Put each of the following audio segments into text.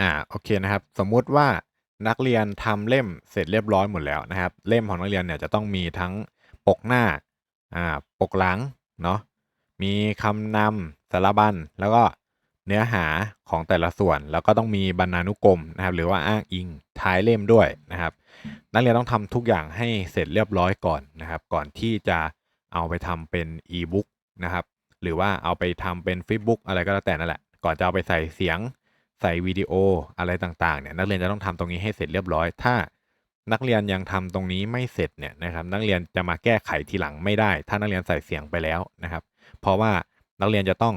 อ่าโอเคนะครับ สมมุติว่านักเรียนทำเล่มเสร็จเรียบร้อยหมดแล้วนะครับ เล่มของนักเรียนเนี่ยจะต้องมีทั้งปกหน้าอ่าปกหลังเนาะมีคำนำสารบัญแล้วก็เนื้อหาของแต่ละส่วน แล้วก็ต้องมีบรรณานุกรมนะครับ หรือว่าอ้างอิงท้ายเล่มด้วยนะครับ นักเรียนต้องทำทุกอย่างให้เสร็จเรียบร้อยก่อนนะครับ ก่อนที่จะเอาไปทำเป็นอีบุ๊กนะครับ หรือว่าเอาไปทำเป็นฟิปบุ๊กอะไรก็แล้วแต่นั่นแหละ ก่อนจะเอาไปใส่เสียง ใส่วิดีโออะไรต่างๆเนี่ยนักเรียนจะต้องทำตรงนี้ให้เสร็จเรียบร้อย ถ้านักเรียนยังทำตรงนี้ไม่เสร็จเนี่ยนะครับนักเรียนจะมาแก้ไขทีหลังไม่ได้ ถ้านักเรียนใส่เสียงไปแล้วนะครับ เพราะว่านักเรียนจะต้อง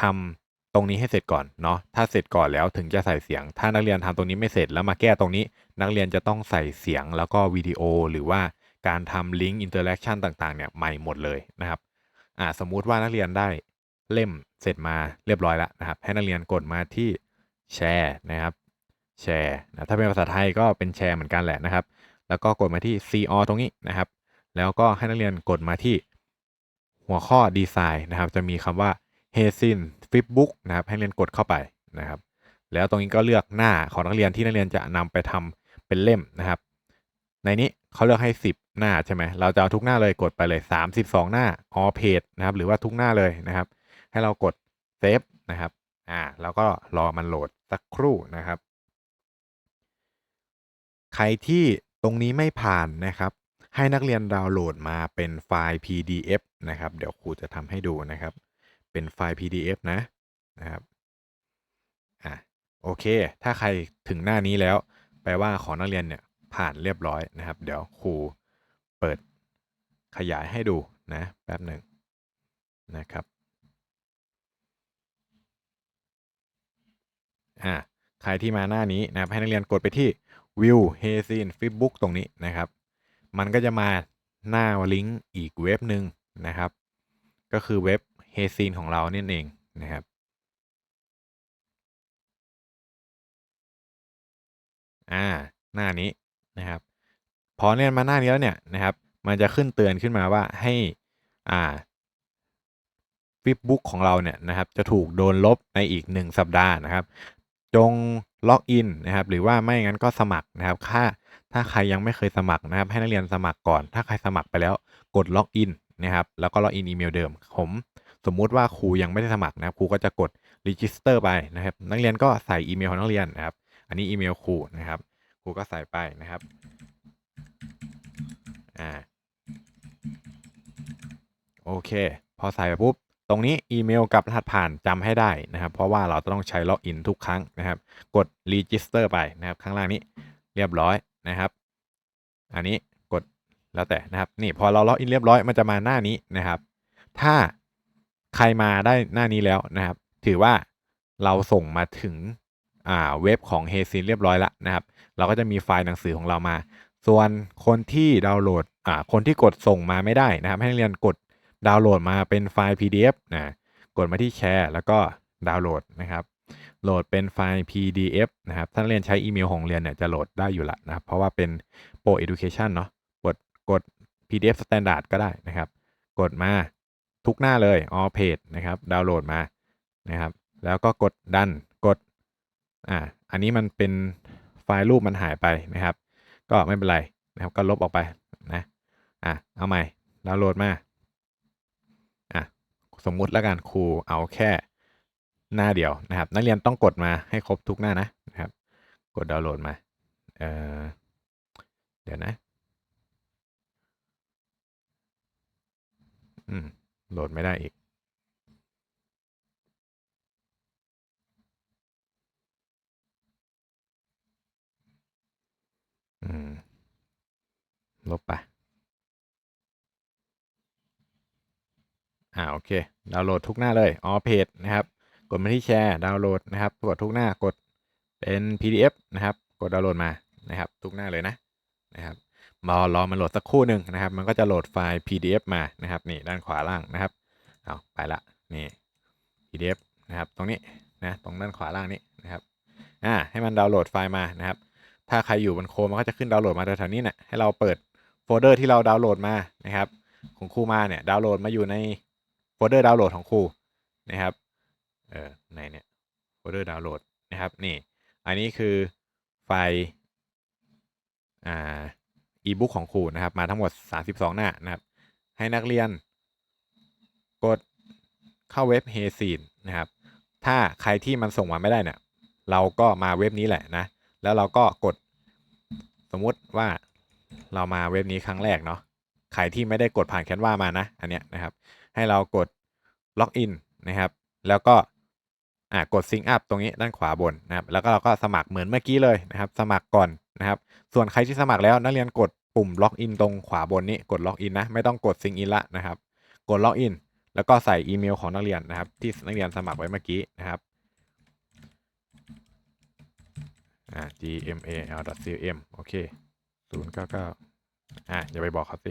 ทำตรงนี้ให้เสร็จก่อนเนาะถ้าเสร็จก่อนแล้วถึงจะใส่เสียง ถ้านักเรียนทำตรงนี้ไม่เสร็จแล้วมาแก้ตรงนี้ นักเรียนจะต้องใส่เสียงแล้วก็วิดีโอหรือว่าการทำลิงก์อินเตอร์แอคชั่นต่างๆเนี่ยใหม่หมดเลยนะครับอ่าสมมุติว่านักเรียนได้ เล่มเสร็จมาเรียบร้อยแล้วนะครับ ให้นักเรียนกดมาที่แชร์นะครับแชร์นะถ้าเป็นภาษาไทยก็เป็นแชร์เหมือนกันแหละนะครับ แล้วก็กดมาที่ CO ตรงนี้นะครับ แล้วก็ให้นักเรียนกดมาที่หัวข้อดีไซน์นะครับ จะมีคำว่า h a z i n Flipbook นะครับ ให้นักเรียนกดเข้าไปนะครับ แล้วตรงนี้ก็เลือกหน้าของนักเรียนที่นักเรียนจะนำไปทำเป็นเล่มนะครับ ในนี้เขาเลือกให้ 10 หน้าใช่ไหมเราจะเอาทุกหน้าเลยกดไปเลย 32 หน้า all page นะครับ หรือว่าทุกหน้าเลยนะครับ ให้เรากดเซฟนะครับอ่าแล้วก็รอมันโหลดสักครู่นะครับ ใครที่ตรงนี้ไม่ผ่านนะครับ ให้นักเรียนดาวน์โหลดมาเป็นไฟล์ PDF นะครับ เดี๋ยวครูจะทำให้ดูนะครับ เป็นไฟล์ PDF นะนะครับอะโอเค ถ้าใครถึงหน้านี้แล้ว แปลว่าของนักเรียนเนี่ยผ่านเรียบร้อยนะครับ เดี๋ยวครูเปิดขยายให้ดูนะแป๊บหนึ่งนะครับ อ่าใครที่มาหน้านี้นะครับ ให้นักเรียนกดไปที่ View h a z i n Flipbook ตรงนี้นะครับ มันก็จะมาหน้าลิงก์อีกเว็บหนึ่งนะครับ ก็คือเว็บ h a z i n ของเราเนี่ยเองนะครับอ่าหน้านี้นะครับ พอเรียนมาหน้านี้แล้วเนี่ยนะครับ มันจะขึ้นเตือนขึ้นมาว่าให้อ่าฟิปบุ๊กของเราเนี่ยนะครับจะถูกโดนลบในอีก 1 สัปดาห์นะครับ จงล็อกอินนะครับหรือว่าไม่งั้นก็สมัครนะครับถ้าถ้าใครยังไม่เคยสมัครนะครับ ให้นักเรียนสมัครก่อน ถ้าใครสมัครไปแล้วกดล็อกอินนะครับแล้วก็ล็อกอินอีเมลเดิม ผมสมมุติว่าครูยังไม่ได้สมัครนะครับครูก็จะกด register ไปนะครับ นักเรียนก็ใส่อีเมลของนักเรียนนะครับ อันนี้อีเมลครูนะครับครูก็ใส่ไปนะครับอ่าโอเค พอใส่ไปปุ๊บ ตรงนี้อีเมลกับรหัสผ่านจำให้ได้นะครับ เพราะว่าเราต้องใช้ล็อกอินทุกครั้งนะครับ กด register ไปนะครับ ข้างล่างนี้เรียบร้อยนะครับ อันนี้กดแล้วแต่นะครับ นี่พอเราล็อกอินเรียบร้อยมันจะมาหน้านี้นะครับ ถ้าใครมาได้หน้านี้แล้วนะครับ ถือว่าเราส่งมาถึงอ่าเว็บของเฮซินเรียบร้อยแล้วนะครับ เราก็จะมีไฟล์หนังสือของเรามา ส่วนคนที่ดาวน์โหลดอ่าคนที่กดส่งมาไม่ได้นะครับ ให้เรียนกด ดาวน์โหลดมาเป็นไฟล์ PDF นะกดมาที่แชร์แล้วก็ดาวน์โหลดนะครับโหลดเป็นไฟล์ PDF นะครับถ้านเรียนใช้อีเมลของเรียนเนี่ยจะโหลดได้อยู่ละนะครับเพราะว่าเป็น Pro Education เนาะกดกด PDF Standard ก็ได้นะครับ กดมาทุกหน้าเลย all page นะครับ ดาวน์โหลดมานะครับ แล้วก็กดดันกดอ่าอันนี้มันเป็นไฟล์รูปมันหายไปนะครับ ก็ไม่เป็นไรนะครับก็ลบออกไปนะอะเอาใหม่ดาวน์โหลดมา สมมุติแล้วกันครูเอาแค่หน้าเดียวนะครับ นักเรียนต้องกดมาให้ครบทุกหน้านะนะครับ กดดาวน์โหลดมาเอ่อเดี๋ยวนะอืมโหลดไม่ได้อีกอืมลบไป อ่าโอเคดาวน์โหลดทุกหน้าเลยอ๋อเพจนะครับ กดมาที่แชร์ดาวน์โหลดนะครับกดทุกหน้ากดเป็น PDF นะครับ กดดาวน์โหลดมานะครับ ทุกหน้าเลยนะนะครับมารอมันโหลดสักครู่หนึ่งนะครับ มันก็จะโหลดไฟล์ PDF มานะครับนี่ด้านขวาล่างนะครับเอาไปละนี่ PDF นะครับตรงนี้นะตรงด้านขวาล่างนี้นะครับอ่าให้มันดาวน์โหลดไฟล์มานะครับ ถ้าใครอยู่บนโคมมันก็จะขึ้นดาวน์โหลดมาแถวๆนี้นะให้เราเปิดโฟลเดอร์ที่เราดาวน์โหลดมานะครับของครูมาเนี่ยดาวน์โหลดมาอยู่ใน โฟลเดอร์ดาวน์โหลดของครูนะครับเออในเนี่ยโฟลเดอร์ดาวน์โหลดนะครับนี่อันนี้คือไฟล์อ่าอีบุ๊กของครูนะครับมาทั้งหมด 32 หน้านะครับให้นักเรียนกดเข้าเว็บ h e s e e นะครับถ้าใครที่มันส่งมาไม่ได้เนี่ยเราก็มาเว็บนี้แหละนะแล้วเราก็กดสมมุติว่าเรามาเว็บนี้ครั้งแรกเนาะใครที่ไม่ได้กดผ่านแคนวามานะอันเนี้ยนะครับ ให้เรากดล็อกอินนะครับ แล้วก็อ่ากดซิงอัพตรงนี้ด้านขวาบนนะครับ แล้วก็เราก็สมัครเหมือนเมื่อกี้เลยนะครับ สมัครก่อนนะครับ ส่วนใครที่สมัครแล้วนักเรียนกดปุ่มล็อกอินตรงขวาบนนี้กดล็อกอินนะไม่ต้องกดซิงอินละนะครับ กดล็อกอินแล้วก็ใส่อีเมลของนักเรียนนะครับ ที่นักเรียนสมัครไว้เมื่อกี้นะครับอ่า gmail.com โอเคศูนย์เก้าเก้าอ่าอย่าไปบอกเขาสิ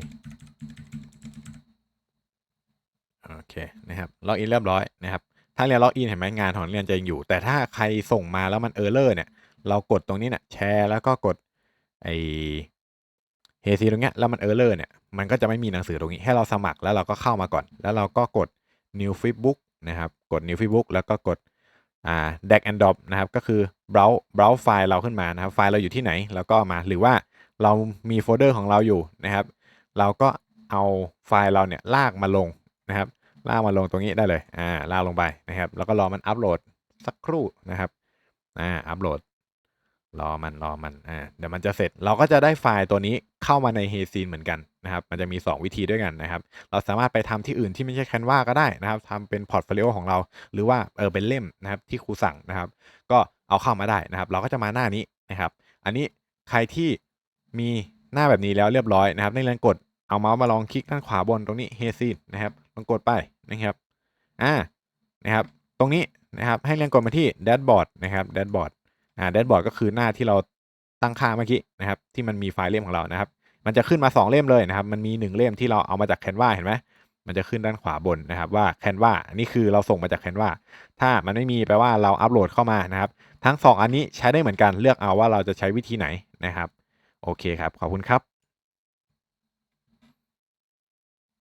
โอ เคนะครับล็อกอินเรียบร้อยนะครับถ้าเรียนล็อกอินเห็นไหมงานของนักเรียนจะยังอยู่ แต่ถ้าใครส่งมาแล้วมันเออร์เลอร์เนี่ยเรากดตรงนี้เนี่ยแชร์แล้วก็กดไอเฮซีตรงเนี้ยแล้วมันเออร์เลอร์เนี่ยมันก็จะไม่มีหนังสือตรงนี้ให้เราสมัครแล้วเราก็เข้ามาก่อน แล้วเราก็กด new flipbook นะครับกด new flipbook แล้วก็กดอ่า drag and drop นะครับก็คือ browse browse ไฟล์เราขึ้นมานะครับไฟล์เราอยู่ที่ไหนเราก็มาหรือว่าเรามีโฟลเดอร์ของเราอยู่นะครับ เราก็เอาไฟล์เราเนี่ยลากมาลงนะครับ ลากมาลงตรงนี้ได้เลยอ่าลากลงไปนะครับแล้วก็รอมันอัปโหลดสักครู่นะครับอ่าอัปโหลดรอมันรอมันอ่าเดี๋ยวมันจะเสร็จเราก็จะได้ไฟล์ตัวนี้เข้ามาใน h e s e e เหมือนกันนะครับ มันจะมี 2 วิธีด้วยกันนะครับ เราสามารถไปทำที่อื่นที่ไม่ใช่ Canva ก็ได้นะครับทำเป็นพอร์ตโฟลิโอของเรา หรือว่าเออเป็นเล่มนะครับที่ครูสั่งนะครับ ก็เอาเข้ามาได้นะครับ เราก็จะมาหน้านี้นะครับ อันนี้ใครที่มีหน้าแบบนี้แล้วเรียบร้อยนะครับในเรียนกดเอาเมาส์มาลองคลิกด้านขวาบนตรงนี้ h e s e e นะครับ องกดไปนะครับอ่านะครับตรงนี้นะครับให้เรียนกดมาที่แดชบอร์ดนะครับแดชบอร์ดอ่าแดชบอร์ดก็คือหน้าที่เราตั้งค่าเมื่อกี้นะครับที่มันมีไฟล์เล่มของเรานะครับ มันจะขึ้นมา 2 เล่มเลยนะครับ มันมี 1 เล่มที่เราเอามาจาก Canva เห็นไหมมันจะขึ้นด้านขวาบนนะครับว่า Canva อันนี้คือเราส่งมาจาก Canva ถ้ามันไม่มีแปลว่าเราอัปโหลดเข้ามานะครับ ทั้ง 2 อันนี้ใช้ได้เหมือนกันเลือกเอาว่าเราจะใช้วิธีไหนนะครับ โอเคครับ ขอบคุณครับ